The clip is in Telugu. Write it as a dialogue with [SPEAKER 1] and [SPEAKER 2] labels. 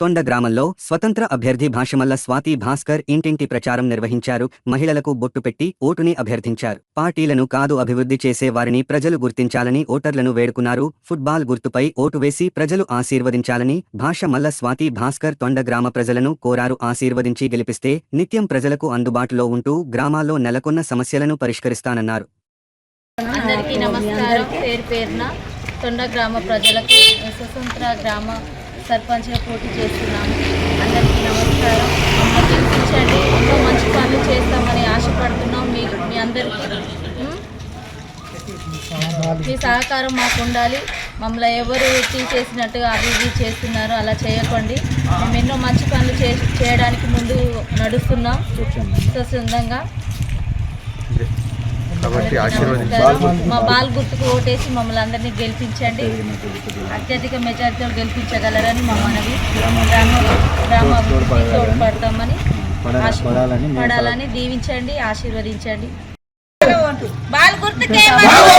[SPEAKER 1] తొండ గ్రామంలో స్వతంత్ర అభ్యర్థి భాషమల్ల స్వాతి భాస్కర్ ఇంటింటి ప్రచారం నిర్వహించారు. మహిళలకు బొట్టు పెట్టి ఓటుని అభ్యర్థించారు. పార్టీలను కాదు అభివృద్ధి చేసే వారిని ప్రజలు గుర్తించాలని ఓటర్లను వేడుకున్నారు. ఫుట్బాల్ గుర్తుపై ఓటు వేసి ప్రజలు ఆశీర్వదించాలని భాషమల్ల స్వాతి భాస్కర్ తొండ గ్రామ ప్రజలను కోరారు. ఆశీర్వదించి గెలిపిస్తే నిత్యం ప్రజలకు అందుబాటులో ఉంటూ గ్రామాల్లో నెలకొన్న సమస్యలను పరిష్కరిస్తానన్నారు.
[SPEAKER 2] అందరికీ నమస్కారం. పేరు పేరున తొండ గ్రామ ప్రజలకు స్వతంత్ర గ్రామ సర్పంచ్గా పోటీ చేస్తున్నాము. అందరికీ నమస్కారం. మమ్మల్ని గెలిపించండి ఎన్నో మంచి పనులు చేస్తామని ఆశపడుతున్నాం. మీ మీ అందరికీ. మీ సహకారం మాకు ఉండాలి. మమ్మల్ని ఎవరు తీసేసినట్టుగా అభివృద్ధి చేస్తున్నారు అలా చేయకండి. మేము ఎన్నో మంచి పనులు చేయడానికి ముందు నడుస్తున్నాం. స్వచ్ఛందంగా.
[SPEAKER 3] కాబట్టి ఆశీర్వదించి
[SPEAKER 2] నమస్కారం. మా బాల్ గుర్తుకు ఓటేసి మమ్మల్ని అందరినీ గెలిపించండి అత్యధిక మెజార్టీతో గెలిపించగలరని మా మనవి గ్రామ గ్రామ అభివృద్ధికి తోడ్పడతామని పడాలని దీవించండి ఆశీర్వదించండి బాల్ గుర్తుకే ఓటు.